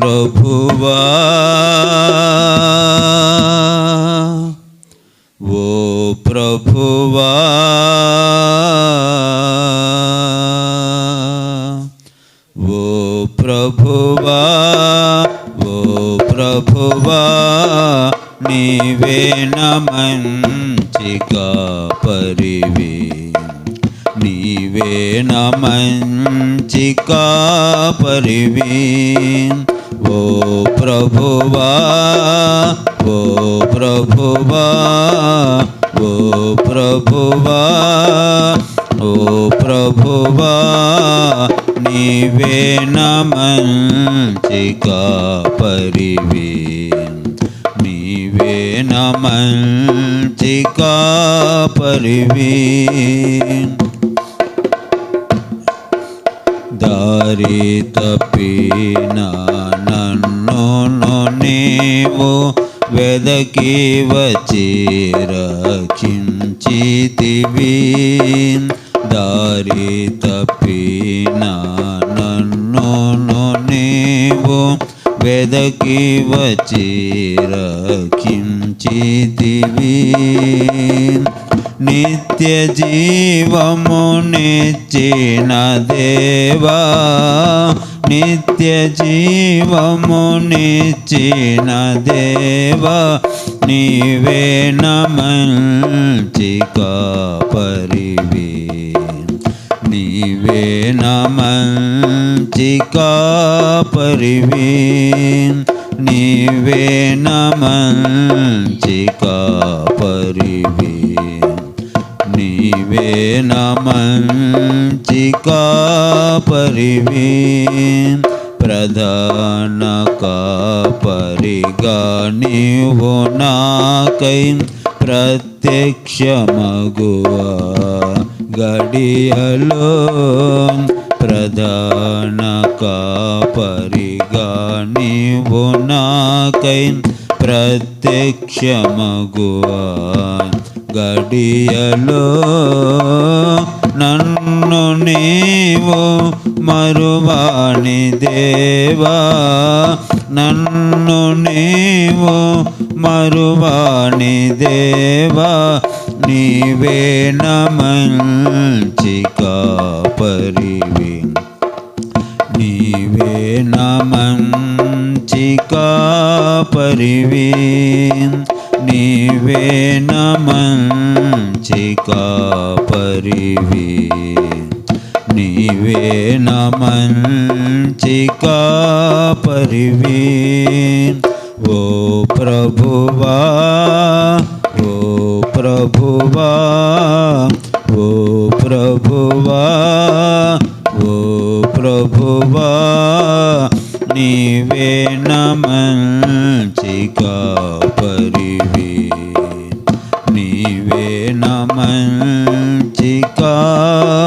ప్రభువా. ఓ ప్రభువా. ఓ ప్రభువా. ఓ ప్రభువా. నీవే మంచిగా పరివే. నీవే నమంచికా పరివే. ఓ ప్రభువా ఓ ప్రభువా ఓ ప్రభువా ఓ ప్రభువా నీవే మంచిగా పరివి నీవే మంచిగా పరివి దారి తప్పిన నన్ను నీవు వెదకి వచ్చి రక్షించితివి. దారి తప్పిన నన్ను నీవు వెదకి వచ్చి రక్షించితివి. నిత్య జీవము నిచ్చిన దేవా నిత్య జీవము నిచ్చిన దేవ నీవే నమంచికా పరివే నీవే నమంచికా పరివే నీవే నమంచికా పరివే నీవే నమంచికా పరివే ప్రధాన కాపరిగా నీవు నాకై ప్రత్యక్షమగువా గడియలో ప్రధాన కాపరిగా నీవు నాకై ప్రత్యక్షమగువా గడియలో నన్ను నీవు మరువాణి దేవా. నన్ను నీవు మరువాణి దేవా. నీవే నమంచికా పరివి నీవే నమంచికా పరివి నీవే నమంచికా పరివి నీవే నమంచికా పరివి ఓ ప్రభువా ఓ ప్రభువా ఓ ప్రభువా ఓ ప్రభువా నీవే నమంచికా పరివి